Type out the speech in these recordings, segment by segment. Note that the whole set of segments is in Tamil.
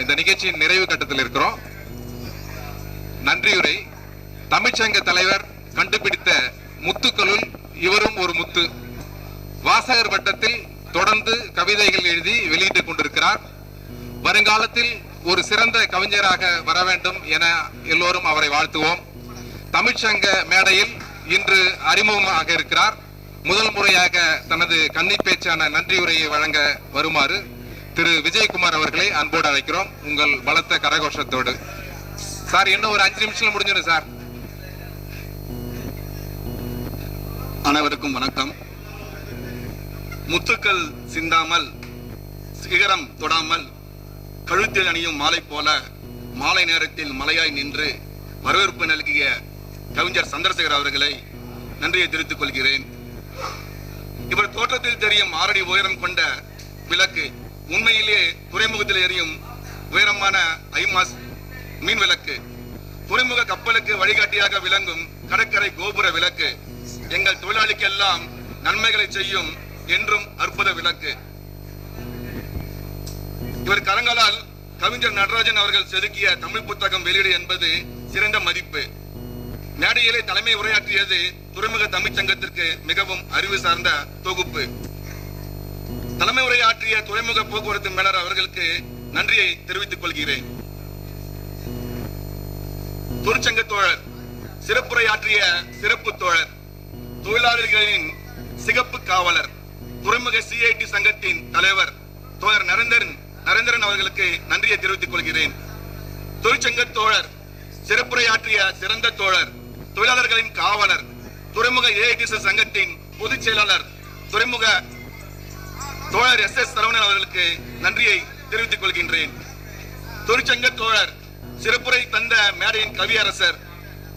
இந்த நிகழ்ச்சியின் நிறைவு கட்டத்தில் இருக்கிறோம். நன்றியுரை. தமிழ்ச்சங்க தலைவர் கண்டுபிடித்த முத்துக்களுள் இவரும் ஒரு முத்து. வாசகர் வட்டத்தில் தொடர்ந்து கவிதைகள் எழுதி வெளியிட்டுக் கொண்டிருக்கிறார். வருங்காலத்தில் ஒரு சிறந்த கவிஞராக வர வேண்டும் என எல்லோரும் அவரை வாழ்த்துவோம். தமிழ்ச்சங்க மேடையில் இன்று அறிமுகமாக இருக்கிறார். முதல் முறையாக தனது கன்னிப்பேச்சான நன்றியுரையை வழங்க வருமாறு திரு விஜயகுமார் அவர்களை அன்போடு அழைக்கிறோம். உங்கள் பலத்த கரகோஷத்தோடு. சார் இன்னும் ஒரு அஞ்சு நிமிஷம் முடிஞ்சிடும் சார். அனைவருக்கும் வணக்கம். முத்துக்கள் சிந்தாமல் சிகரம் தொடாமல் கழுத்தில் அணியும் மாலை போல மாலை நேரத்தில் மலையாய் நின்று வரவேற்பு நல்கிய கவிஞர் சந்திரசேகர் அவர்களை நன்றியை தெரிவித்துக் கொள்கிறேன். இவர் தோற்றத்தில் தெரியும் ஆறடி உயரம் கொண்ட விளக்கு உண்மையிலேயே துறைமுகத்தில் எரியும் உயரமான ஐமாஸ் மீன் விளக்கு துறைமுக கப்பலுக்கு வழிகாட்டியாக விளங்கும் கடற்கரை கோபுர விளக்கு. எங்கள் தொழிலாளிக்கெல்லாம் நன்மைகளை செய்யும் என்றும் அற்புத விளக்கு. இவர் கரங்களால் கவிஞர் நடராஜன் அவர்கள் செதுக்கிய தமிழ் புத்தகம் வெளியீடு என்பது சிறந்த மதிப்பு. மேடையிலே தலைமை உரையாற்றியது துறைமுக தமிழ்ச் சங்கத்திற்கு மிகவும் அறிவு சார்ந்த தொகுப்பு. தலைமை உரையாற்றிய துறைமுக போக்குவரத்து மேலர் அவர்களுக்கு நன்றியை தெரிவித்துக் கொள்கிறேன். தொழிற்சங்க தோழர் சிறப்புரையாற்றிய சிறப்பு தோழர் தொழிலாளர்களின் சிகப்பு காவலர் துறைமுக சிஐடி சங்கத்தின் தலைவர் தோழர் நரேந்திரன் நரேந்திரன் அவர்களுக்கு நன்றியை தெரிவித்துக் கொள்கிறேன். தொழிற்சங்க தோழர் சிறப்புரையாற்றிய சிறந்த தோழர் தொழிலாளர்களின் காவலர் துறைமுக ஏஐடிசி சங்கத்தின் பொதுச் செயலாளர் துறைமுக தோழர் எஸ் எஸ் சரவணன் அவர்களுக்கு நன்றியை தெரிவித்துக் கொள்கின்றேன். தொழிற்சங்க தோழர் சிறப்புரை தந்த மேடையின் கவியரசர்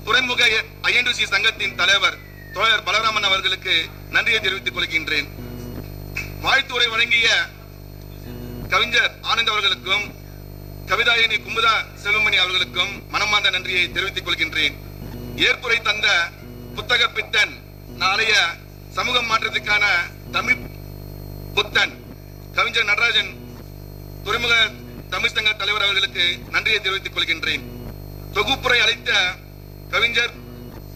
துறைமுக ஐஎன்டிசி சங்கத்தின் தலைவர் தோழர் பலராமன் அவர்களுக்கு நன்றியை தெரிவித்துக் கொள்கின்றேன். வாழ்த்துறை வழங்கிய கவிஞர் ஆனந்த் அவர்களுக்கும் கவிதாயினி குமுதா செல்வமணி அவர்களுக்கும் மனமார்ந்த நன்றியை தெரிவித்துக் கொள்கின்றேன். ஏற்புரை தந்த புத்தக பித்தன் நாளைய சமூக மாற்றத்துக்கான தமிழ் புத்தன் கவிஞர் நடராஜன் துறைமுக தமிழ் சங்க தலைவர் அவர்களுக்கு நன்றியை தெரிவித்துக் கொள்கின்றேன். தொகுப்புரை அளித்த கவிஞர்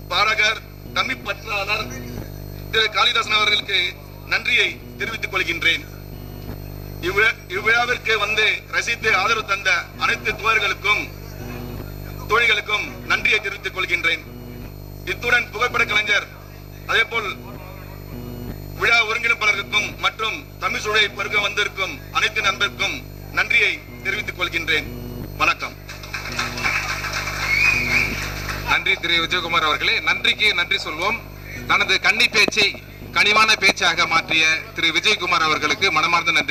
பாடகர் தமிழ் பற்றாளர் திரு காளிதாசன் அவர்களுக்கு நன்றியை தெரிவித்துக் கொள்கின்றேன். இவ்விழா- இவ்விழாவிற்கு வந்து ரசித்து ஆதரவு தந்த அனைத்து தோழர்களுக்கும் தோழிகளுக்கும் நன்றியை தெரிவித்துக் கொள்கின்றேன். இத்துடன் புகைப்பட கலைஞர் அதே போல் தமிழ் சூழலை பெருக வந்திருக்கும் அனைத்து நண்பருக்கும் நன்றியை தெரிவித்துக் கொள்கின்றேன். வணக்கம். நன்றி திரு விஜயகுமார் அவர்களே. நன்றிக்கு நன்றி சொல்வோம். தனது கன்னி பேச்சை கனிவான பேச்சாக மாற்றிய திரு விஜயகுமார் அவர்களுக்கு மனமார்ந்த நன்றி.